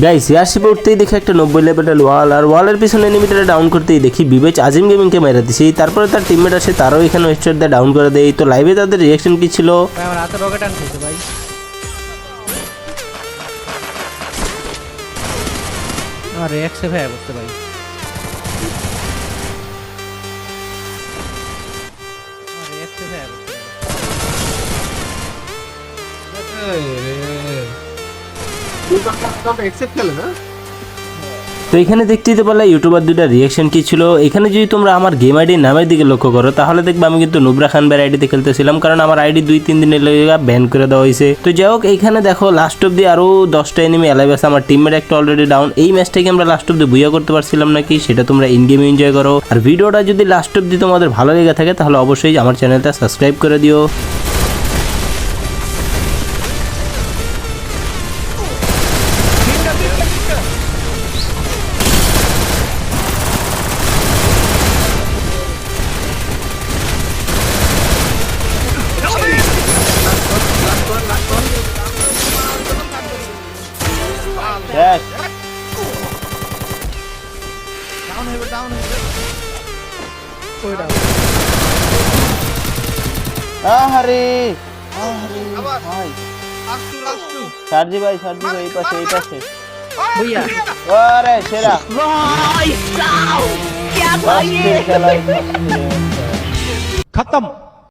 Guys এয়ারশিপে উঠতেই দেখি একটা নব্বই লেভেলের ওয়াল আর ওয়ালের পিছনে এনিমিটারে ডাউন করতেই দেখি বিবেচ আজিম গেমিংকে মেরে দিছি। তারপরে তার টিমমেট আসে তারও এখানে ওয়েস্টার দিয়ে ডাউন করে দেয়। তো লাইভে তাদের রিয়াকশন কি ছিল? ভাই আরে একসে ভাই। বসতে ভাই। আরে একসে ভাই বসতে ভাই তো এখানে দেখতেই তো পারলে ইউটিউবার দুটা রিয়াকশন কি ছিল? এখানে যদি তোমরা আমার গেম আইডি নামের দিকে লক্ষ্য করো, তাহলে দেখবে আমি কিন্তু নুবরা খান ভাইয়ের আইডিতে খেলতেছিলাম, কারণ আমার আইডি দুই, তিন দিনের লেগে ব্যান করে দেওয়া হয়েছে। তো যাই হোক এইখানে দেখো লাস্ট অব দিয়ে আরও দশটা এনিমি অ্যালাইভ আছে, আমার টিমমেট একটা অলরেডি ডাউন এই ম্যাচটাকে আমরা লাস্ট অব দিয়ে বুয়া করতে পারছিলাম নাকি, সেটা তোমরা ইন গেম এনজয় করো। আর ভিডিওটা যদি লাস্ট অব দিয়ে তোমাদের ভালো লেগে থাকে, তাহলে অবশ্যই আমার চ্যানেলটা সাবস্ক্রাইব করে দিও। আহারে ভাই সারজি ভাই সারজি ভাই এই পাশে এই পাশে ভুইয়া আরে সেরা क्या भाई ये খেলা खत्म